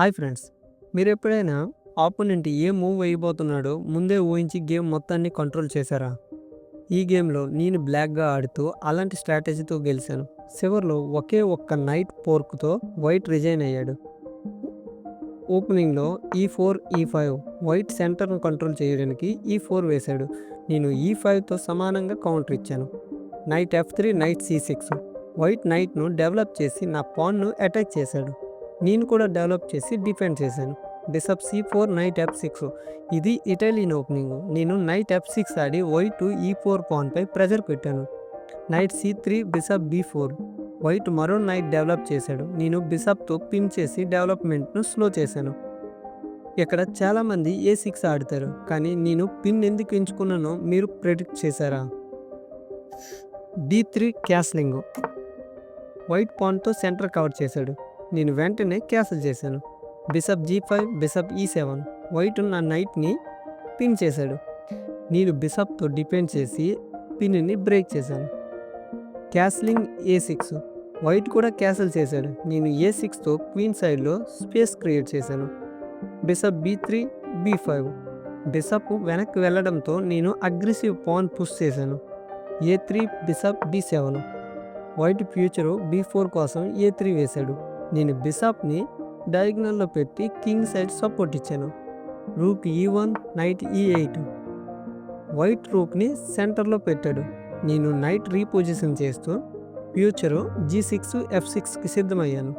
Hi friends. మీరు ఎప్పుడైనా opponent ఏ move వేయబోతున్నాడో ముందే ఊహించి గేమ్ మొత్తాన్ని కంట్రోల్ చేశారా? ఈ గేమ్లో నేను బ్లాక్గా ఆడుతూ అలాంటి స్ట్రాటజీతో గెలిచాను. చివరిలో ఒకే ఒక్క నైట్ పోర్క్తో వైట్ రిజైన్ అయ్యాడు. ఓపెనింగ్లో ఈ ఫోర్ ఈ ఫైవ్ వైట్ సెంటర్ను కంట్రోల్ చేయడానికి ఈ ఫోర్ వేశాడు. నేను ఈ ఫైవ్తో సమానంగా కౌంటర్ ఇచ్చాను. Knight F three knight C six white నైట్ను develop చేసి నా పాన్ను అటాక్ చేశాడు. నేను కూడా డెవలప్ చేసి డిఫెండ్ చేశాను. Bishop C four knight F six. ఇది ఇటాలియన్ ఓపెనింగ్. నేను నైట్ ఎఫ్ సిక్స్ ఆడి వైట్ ఈ ఫోర్ పాన్పై ప్రెజర్ పెట్టాను. Knight C three bishop B four. White మరో నైట్ డెవలప్ చేశాడు. నేను బిసప్తో పిన్ చేసి డెవలప్మెంట్ను స్లో చేశాను. ఇక్కడ చాలామంది ఏ సిక్స్ ఆడతారు. కానీ నేను పిన్ ఎందుకు ఎంచుకున్నానో మీరు ప్రెడిక్ట్ చేశారా? D three castling. వైట్ పాన్తో సెంటర్ కవర్ చేశాడు. నేను వెంటనే క్యాన్సిల్ చేశాను. బిసప్ జీ ఫైవ్ బిసప్ ఈ సెవెన్ వైట్ నా నైట్ని పిన్ చేశాడు. నేను బిసప్తో డిపెండ్ చేసి పిన్ని బ్రేక్ చేశాను. క్యాస్లింగ్ ఏ సిక్స్ వైట్ కూడా క్యాన్సిల్ చేశాడు. నేను ఏ సిక్స్తో క్వీన్ సైడ్లో స్పేస్ క్రియేట్ చేశాను. Bishop B three B five. Bishop వెనక్కి వెళ్ళడంతో నేను అగ్రెసివ్ పాన్ పుష్ చేశాను. A three bishop B seven. White future B four కోసం ఏ త్రీ వేశాడు. నేను బిషప్ని డయాగ్నల్లో పెట్టి కింగ్ సైడ్ సపోర్ట్ ఇచ్చాను. Rook E one knight E eight. White రూక్ని సెంటర్లో పెట్టాడు. నేను నైట్ రీపొజిషన్ చేస్తూ ఫ్యూచరు జీ సిక్స్ ఎఫ్ సిక్స్కి సిద్ధమయ్యాను.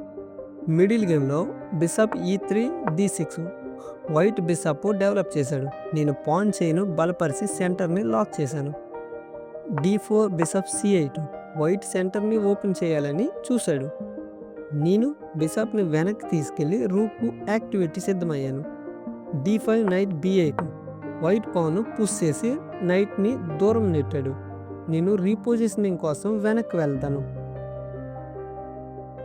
మిడిల్ గేమ్లో bishop E three D six. White bishop develop చేశాడు. నేను పాన్ చేయను బలపరిచి సెంటర్ని లాక్ చేశాను. D four bishop C eight. White సెంటర్ని ఓపెన్ చేయాలని చూశాడు. నేను బిసప్ని వెనక్కి తీసుకెళ్ళి రూపు యాక్టివేట్ సిద్ధమయ్యాను. డి ఫైవ్ నైట్ బిఐకు వైట్ పాను పుష్ చేసి నైట్ని దూరం నెట్టాడు. నేను రీపొజిషనింగ్ కోసం వెనక్కి వెళ్తాను.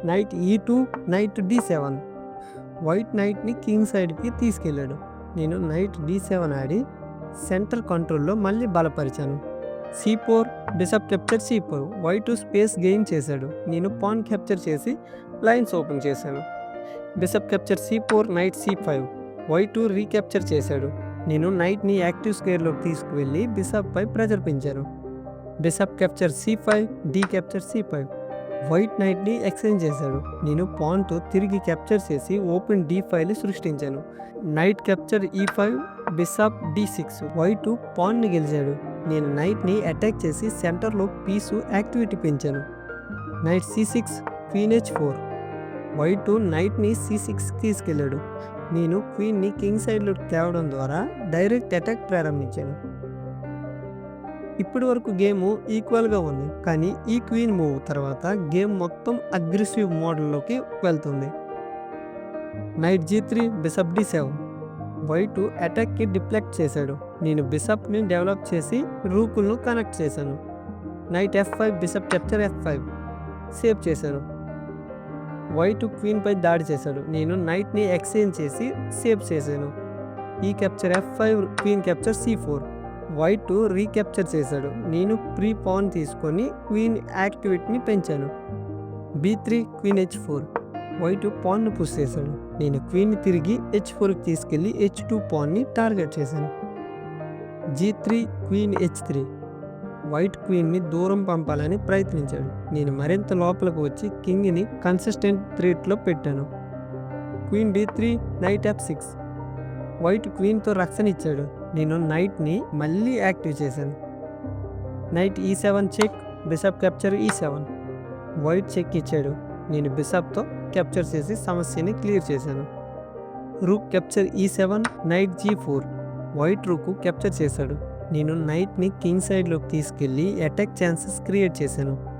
Knight E two knight D seven. White నైట్ని king సైడ్కి తీసుకెళ్ళాడు. నేను నైట్ డి సెవెన్ ఆడి సెంట్రల్ కంట్రోల్లో మళ్ళీ బలపరిచాను. C four bishop capture C four. White space gain చేశాడు. నేను పాన్ క్యాప్చర్ చేసి లైన్స్ ఓపెన్ చేశాను. Bishop capture C four knight C five. Why టూ రీక్యాప్చర్ చేశాడు. నేను నైట్ని యాక్టివ్ స్క్వేర్లోకి తీసుకువెళ్ళి బిసప్పై ప్రెజర్ పెంచాను. Bishop capture C five D capture C five. White నైట్ని exchange చేశాడు. నేను పాన్తో తిరిగి క్యాప్చర్ చేసి ఓపెన్ డి ఫైవ్ని సృష్టించాను. Knight capture E five bishop D six. White పాన్ని గెలిచాడు. నేను నైట్ని అటాక్ చేసి సెంటర్లో పీసు యాక్టివిటీ పెంచాను. నైట్ సి సిక్స్ ఫీనేజ్ హెచ్ ఫోర్. వైట్ నైట్ని సి సిక్స్ తీసుకెళ్ళాడు. నేను క్వీన్ని కింగ్ సైడ్లో తేవడం ద్వారా డైరెక్ట్ అటాక్ ప్రారంభించాను. ఇప్పటి వరకు గేమ్ ఈక్వల్గా ఉంది. కానీ ఈ క్వీన్ మూవ్ తర్వాత గేమ్ మొత్తం అగ్రెసివ్ మోడల్లోకి వెళ్తుంది. Knight G three bishop D seven. White అటాక్కి deflect చేశాడు. నేను బిసప్ని డెవలప్ చేసి రూకులను కనెక్ట్ చేశాను. Knight F five bishop capture F five save చేశాను. వైట్ క్వీన్పై దాడి చేశాడు. నేను నైట్ని ఎక్స్చేంజ్ చేసి సేవ్ చేశాను. E capture F five queen capture C four. White recapture చేశాడు. నేను ప్రీ పాన్ తీసుకొని క్వీన్ యాక్టివిటీని పెంచాను. B three queen H four. White పాన్ను push చేశాడు. నేను క్వీన్ని తిరిగి హెచ్ ఫోర్కి తీసుకెళ్ళి హెచ్ టూ పాన్ని టార్గెట్ చేశాను. G three queen H three. White క్వీన్ని దూరం పంపాలని ప్రయత్నించాడు. నేను మరింత లోపలికి వచ్చి కింగ్ని కన్సిస్టెంట్ త్రీట్లో పెట్టాను. Queen D three knight F six. White క్వీన్తో రక్షణ ఇచ్చాడు. నేను నైట్ని మళ్ళీ యాక్టివ్ చేశాను. Knight E seven check bishop capture E seven. White check ఇచ్చాడు. నేను బిషప్తో క్యాప్చర్ చేసి సమస్యని క్లియర్ చేశాను. Rook capture E seven knight G four. White rook capture చేశాడు. నేను నైట్ని కింగ్ సైడ్లోకి తీసుకెళ్ళి అటాక్ ఛాన్సెస్ క్రియేట్ చేశాను.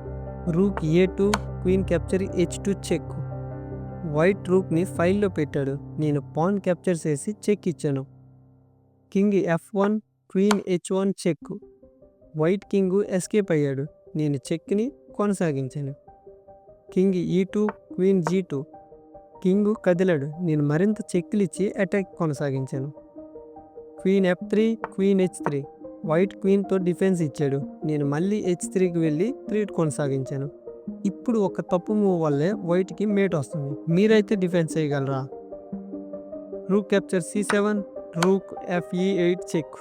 Rook A two queen capture H two check. White రూక్ని ఫైల్లో పెట్టాడు. నేను పాన్ క్యాప్చర్ చేసి చెక్ ఇచ్చాను. King F one queen H one check. White king escape అయ్యాడు. నేను చెక్ని కొనసాగించాను. King E two queen G two. King కదిలాడు. నేను మరింత చెక్లు ఇచ్చి attack కొనసాగించాను. Queen F three queen H three. White క్వీన్తో defence ఇచ్చాడు. నేను మళ్ళీ హెచ్ త్రీకి వెళ్ళి త్రీట్ కొనసాగించాను. ఇప్పుడు ఒక తప్పు మూవ్ వల్లే వైట్కి మేట్ వస్తుంది. మీరైతే డిఫెన్స్ చేయగలరా? Rook capture C seven rook FE eight check.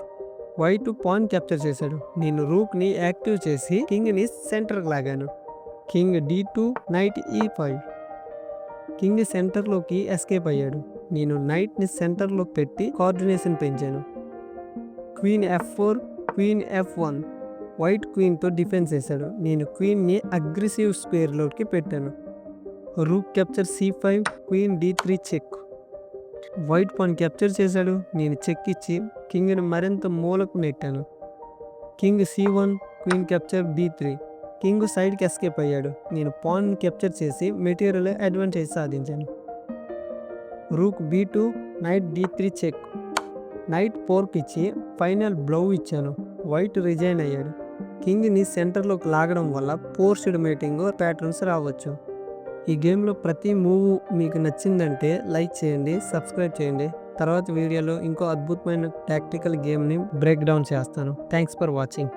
White pawn capture చేశాడు. నేను రూక్ని యాక్టివ్ చేసి కింగ్ని సెంటర్కి లాగాను. King D two knight E five. King సెంటర్లోకి ఎస్కేప్ అయ్యాడు. నేను నైట్ని సెంటర్లో పెట్టి కోఆర్డినేషన్ పెంచాను. Queen F four queen F one. White క్వీన్తో defence చేశాడు. నేను క్వీన్ని అగ్రెసివ్ స్క్వేర్లోకి పెట్టాను. Rook capture C five queen D three check. White pawn capture చేశాడు. నేను చెక్ ఇచ్చి కింగ్ని మరింత మూలకు నెట్టాను. King C one queen capture B three. King సైడ్కి ఎస్కేప్ అయ్యాడు. నేను పాన్ క్యాప్చర్ చేసి మెటీరియల్ అడ్వాంటేజ్ సాధించాను. Rook B two knight D three check. Knight fork ఇచ్చి ఫైనల్ బ్లౌ ఇచ్చాను. వైట్ రిజైన్ అయ్యాడు. కింగ్ని సెంటర్లోకి లాగడం వల్ల పోర్స్డ్ మీటింగ్ ప్యాటర్న్స్ రావచ్చు. ఈ గేమ్లో ప్రతి మూవ్ మీకు నచ్చిందంటే లైక్ చేయండి సబ్స్క్రైబ్ చేయండి. తర్వాత వీడియోలో ఇంకో అద్భుతమైన టాక్టికల్ గేమ్ని బ్రేక్ డౌన్ చేస్తాను. Thanks for watching.